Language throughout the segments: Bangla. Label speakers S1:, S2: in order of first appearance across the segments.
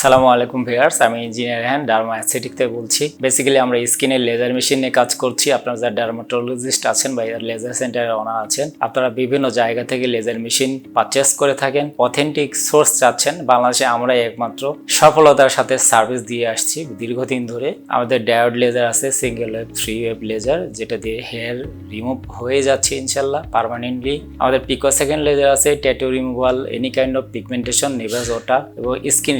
S1: আসসালামু আলাইকুম ভিউয়ার্স, আমি ইঞ্জিনিয়ার হ্যান্ড ডার্মা অ্যাসথেটিক থেকে বলছি। বেসিক্যালি আমরা স্কিনের লেজার মেশিন নিয়ে কাজ করছি। আপনারা যারা ডার্মাটোলজিস্ট আছেন বা লেজার সেন্টারের ওনার আছেন, আপনারা বিভিন্ন জায়গা থেকে লেজার মেশিন পারচেস করে থাকেন। অথেন্টিক সোর্স চাচ্ছেন। বাংলাদেশে আমরা একমাত্র সফলতার সাথে সার্ভিস দিয়ে আসছি দীর্ঘদিন ধরে। আমাদের ডায়োড লেজার আছে single wave three wave laser যেটা দিয়ে হেয়ার রিমুভ হয়ে যাচ্ছে ইনশাল্লাহ পার্মানেন্টলি আমাদের পিকো সেকেন্ড লেজার আছে tattoo removal any kind of pigmentation nevus ওটা এবং স্কিন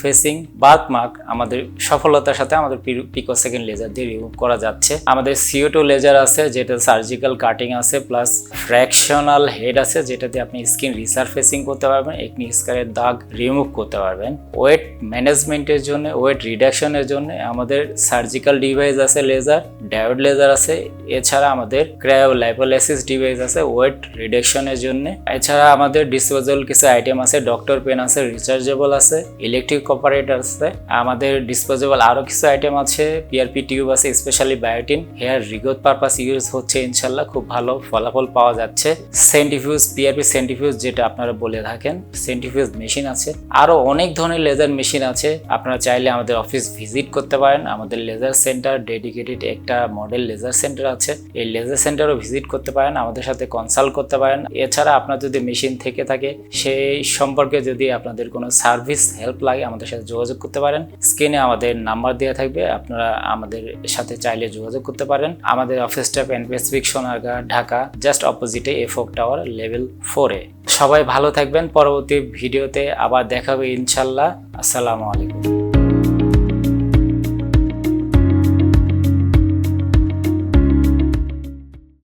S1: রিসার্ফেসিং বার্থ মার্ক আমাদের সফলতার সাথে আমাদের পিকো সেকেন্ড লেজার দিয়ে রিমুভ করা যাচ্ছে। আমাদের সিও টু লেজার আছে যেটা সার্জিক্যাল কাটিং আছে প্লাস ফ্র্যাকশনাল হেড আছে যেটা দিয়ে আপনি স্কিন রিসার্ফেসিং করতে পারবেন একনি স্কারের দাগ রিমুভ করতে পারবেন। ওয়েট ম্যানেজমেন্টের জন্য ওয়েট রিডাকশনের জন্য আমাদের সার্জিক্যাল ডিভাইস আছে লেজার ডায়োড লেজার আছে, এছাড়া আমাদের ক্রায়ো লাইপোলাইসিস ডিভাইস আছে ওয়েট রিডাকশনের জন্য। এছাড়া আমাদের ডিসপোজেবল কিছু আইটেম আছে ডক্টর পেন আছে রিচার্জেবল আছে ইলেকট্রিক অপারেটর আছে আমাদের ডিসপোজেবল আরও কিছু আইটেম আছে পিআরপি টিউব আছে specially biotin hair regrowth purpose use হচ্ছে ইনশাল্লাহ, খুব ভালো ফলাফল পাওয়া যাচ্ছে। সেন্টিফিউজ পিআরপি সেন্টিফিউজ যেটা আপনারা বলে থাকেন সেন্টিফিউজ মেশিন আছে। আরও অনেক ধরনের লেজার মেশিন আছে, আপনারা চাইলে আমাদের অফিস ভিজিট করতে পারেন। আমাদের লেজার সেন্টার ডেডিকেটেড একটা মডেল লেজার সেন্টার আছে। এই লেজার সেন্টারও ভিজিট করতে পারেন, আমাদের সাথে কনসাল্ট করতে পারেন। এছাড়া আপনার যদি মেশিন থেকে থাকে, সেই সম্পর্কে যদি আপনাদের কোনো সার্ভিস হেল্প লাগে, আমাদের সাথে যোগাযোগ করতে পারেন। স্ক্রিনে আমাদের নাম্বার দেওয়া থাকবে, আপনারা আমাদের সাথে চাইলে যোগাযোগ করতে পারেন। আমাদের অফিসটা Pan Pacific Sonargaon, Dhaka just অপোজিটে এ ফোক টাওয়ার লেভেল ফোরে সবাই ভালো থাকবেন, পরবর্তী ভিডিওতে আবার দেখাবে ইনশাল্লাহ। আসসালামু আলাইকুম।